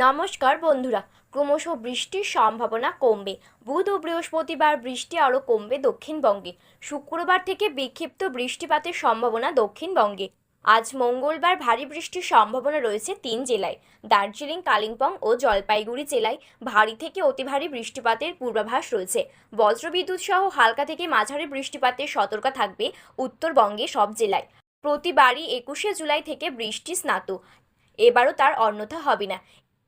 নমস্কার বন্ধুরা, ক্রমশ বৃষ্টির সম্ভাবনা কমবে। বুধ ও বৃহস্পতিবার বৃষ্টি আরও কমবে দক্ষিণবঙ্গে। শুক্রবার থেকে বিক্ষিপ্ত বৃষ্টিপাতের সম্ভাবনা দক্ষিণবঙ্গে। আজ মঙ্গলবার ভারী বৃষ্টির সম্ভাবনা রয়েছে তিন জেলায়। দার্জিলিং, কালিম্পং ও জলপাইগুড়ি জেলায় ভারী থেকে অতি ভারী বৃষ্টিপাতের পূর্বাভাস রয়েছে। বজ্রবিদ্যুৎ সহ হালকা থেকে মাঝারি বৃষ্টিপাতের সতর্ক থাকবে উত্তরবঙ্গে সব জেলায়। প্রতিবারই একুশে জুলাই থেকে বৃষ্টি স্নাত। এবারও তার অন্যথা হবে না।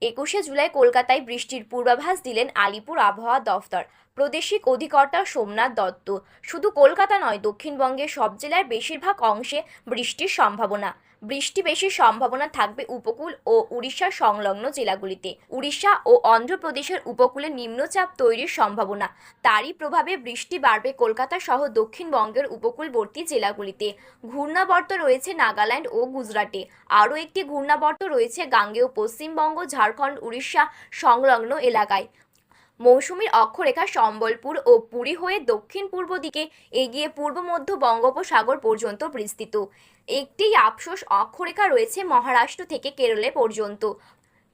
একুশে জুলাই কলকাতায় বৃষ্টির পূর্বাভাস দিলেন আলিপুর আবহাওয়া দফতর। প্রাদেশিক অধিকর্তা সোমনাথ দত্ত। শুধু কলকাতা নয়, দক্ষিণবঙ্গের সব জেলার বেশিরভাগ অংশে বৃষ্টির সম্ভাবনা। বৃষ্টি বেশি সম্ভাবনা থাকবে উপকূল ও উড়িষ্যার সংলগ্ন জেলাগুলিতে। উড়িষ্যা ও অন্ধ্রপ্রদেশের উপকূলে নিম্নচাপ তৈরির সম্ভাবনা। তারই প্রভাবে বৃষ্টি বাড়বে কলকাতা সহ দক্ষিণবঙ্গের উপকূলবর্তী জেলাগুলিতে। ঘূর্ণাবর্ত রয়েছে নাগাল্যান্ড ও গুজরাটে। আরও একটি ঘূর্ণাবর্ত রয়েছে গাঙ্গেয় পশ্চিমবঙ্গ, ঝাড়খণ্ড, উড়িষ্যা সংলগ্ন এলাকায়। মৌসুমীর অক্ষরেখা সম্বলপুর ও পুরী হয়ে দক্ষিণ পূর্ব দিকে এগিয়ে পূর্ব মধ্য বঙ্গোপসাগর পর্যন্ত বিস্তৃত। একটি আফসোস অক্ষরেখা রয়েছে মহারাষ্ট্র থেকে কেরলে পর্যন্ত।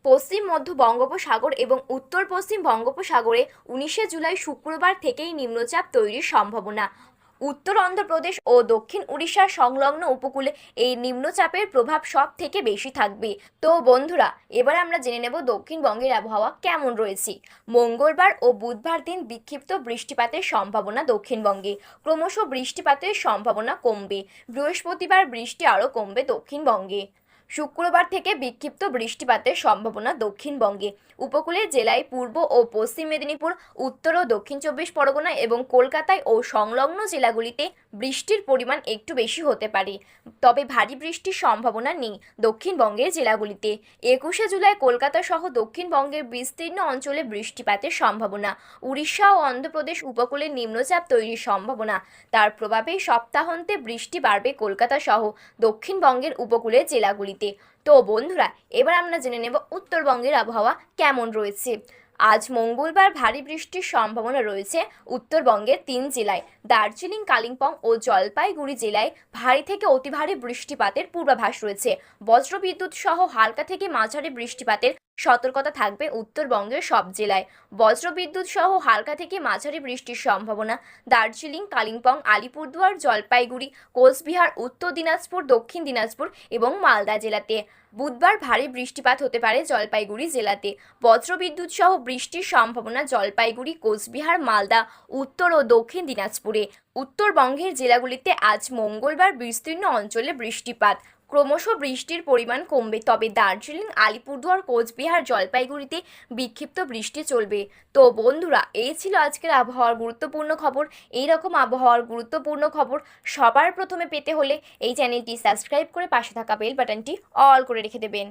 পশ্চিম মধ্য বঙ্গোপসাগর এবং উত্তর পশ্চিম বঙ্গোপসাগরে উনিশে জুলাই শুক্রবার থেকেই নিম্নচাপ তৈরির সম্ভাবনা। উত্তর অন্ধ্রপ্রদেশ ও দক্ষিণ উড়িষ্যার সংলগ্ন উপকূলে এই নিম্নচাপের প্রভাব সব থেকে বেশি থাকবে। তো বন্ধুরা, এবার আমরা জেনে নেব দক্ষিণবঙ্গের আবহাওয়া কেমন রয়েছে। মঙ্গলবার ও বুধবার দিন বিক্ষিপ্ত বৃষ্টিপাতের সম্ভাবনা দক্ষিণবঙ্গে। ক্রমশ বৃষ্টিপাতের সম্ভাবনা কমবে। বৃহস্পতিবার বৃষ্টি আরও কমবে দক্ষিণবঙ্গে। শুক্রবার থেকে বিক্ষিপ্ত বৃষ্টিপাতের সম্ভাবনা দক্ষিণবঙ্গে। উপকূলের জেলায় পূর্ব ও পশ্চিম মেদিনীপুর, উত্তর ও দক্ষিণ চব্বিশ পরগনা এবং কলকাতায় ও সংলগ্ন জেলাগুলিতে বৃষ্টির পরিমাণ একটু বেশি হতে পারে। তবে ভারী বৃষ্টির সম্ভাবনা নেই দক্ষিণবঙ্গের জেলাগুলিতে। একুশে জুলাই কলকাতা সহ দক্ষিণবঙ্গের বিস্তীর্ণ অঞ্চলে বৃষ্টিপাতের সম্ভাবনা। উড়িষ্যা ও অন্ধ্রপ্রদেশ উপকূলে নিম্নচাপ তৈরির সম্ভাবনা। তার প্রভাবে সপ্তাহান্তে বৃষ্টি বাড়বে কলকাতা সহ দক্ষিণবঙ্গের উপকূলের জেলাগুলিতে। তো বন্ধুরা, এবার আমরা জেনে নেব উত্তরবঙ্গের আবহাওয়া কেমন রয়েছে। আজ মঙ্গলবার ভারী বৃষ্টির সম্ভাবনা রয়েছে উত্তরবঙ্গের তিন জেলায়। দার্জিলিং, কালিম্পং ও জলপাইগুড়ি জেলায় ভারী থেকে অতি ভারী বৃষ্টিপাতের পূর্বাভাস রয়েছে। বজ্রবিদ্যুৎ সহ হালকা থেকে মাঝারি বৃষ্টিপাতের সতর্কতা থাকবে উত্তরবঙ্গের সব জেলায়। বজ্রবিদ্যুৎ সহ হালকা থেকে মাঝারি বৃষ্টির সম্ভাবনা। দার্জিলিং, কালিম্পং, আলিপুরদুয়ার, জলপাইগুড়ি, কোচবিহার, উত্তর দিনাজপুর, দক্ষিণ দিনাজপুর এবং মালদা জেলাতে। বুধবার ভারী বৃষ্টিপাত হতে পারে জলপাইগুড়ি জেলাতে। বজ্রবিদ্যুৎ সহ বৃষ্টির সম্ভাবনা জলপাইগুড়ি, কোচবিহার, মালদা, উত্তর ও দক্ষিণ দিনাজপুরে। উত্তরবঙ্গের জেলাগুলিতে আজ মঙ্গলবার বিস্তীর্ণ অঞ্চলে বৃষ্টিপাত। ক্রমশ বৃষ্টির পরিমাণ কমবে। তবে দার্জিলিং, আলিপুরদুয়ার, কোচবিহার জলপাইগুড়িতে বিক্ষিপ্ত বৃষ্টি চলবে। তো বন্ধুরা এই ছিল আজকের আবহাওয়ার গুরুত্বপূর্ণ খবর। এই রকম আবহাওয়ার গুরুত্বপূর্ণ খবর সবার প্রথমে পেতে হলে এই চ্যানেলটি সাবস্ক্রাইব করে পাশে থাকা বেল বাটনটি অল করে রেখে দেবেন।